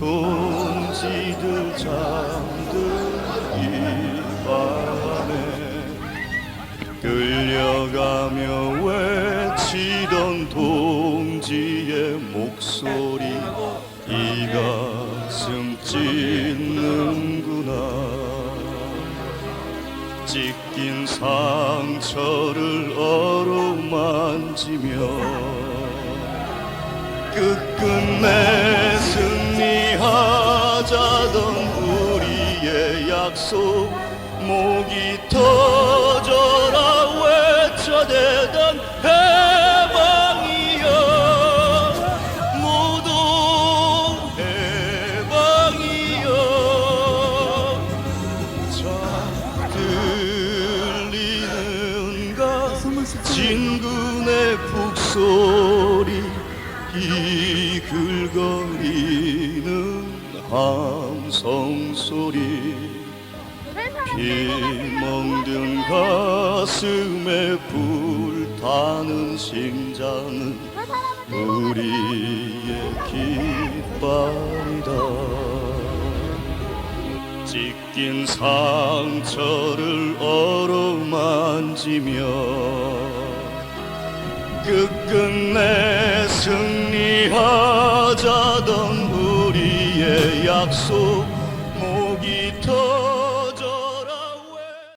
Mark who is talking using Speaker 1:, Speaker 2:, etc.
Speaker 1: 동지들 잠든 이 밤에 끌려가며 외치던 동지의 목소리 이 가슴 찢는구나. 찢긴 상처를 어루만지며 끝끝내 하자던 우리의 약속. 목이 터져라 외쳐대던 해방이여. 모두 해방이여. 자 들리는가? 진군의 북소리 이 글거리는 함성 소리. 피 멍든 가슴에 불타는 심장은 우리의 깃발이다. 찢긴 상처를 어루만지며 끝끝내 승리하자던 우리 의 약속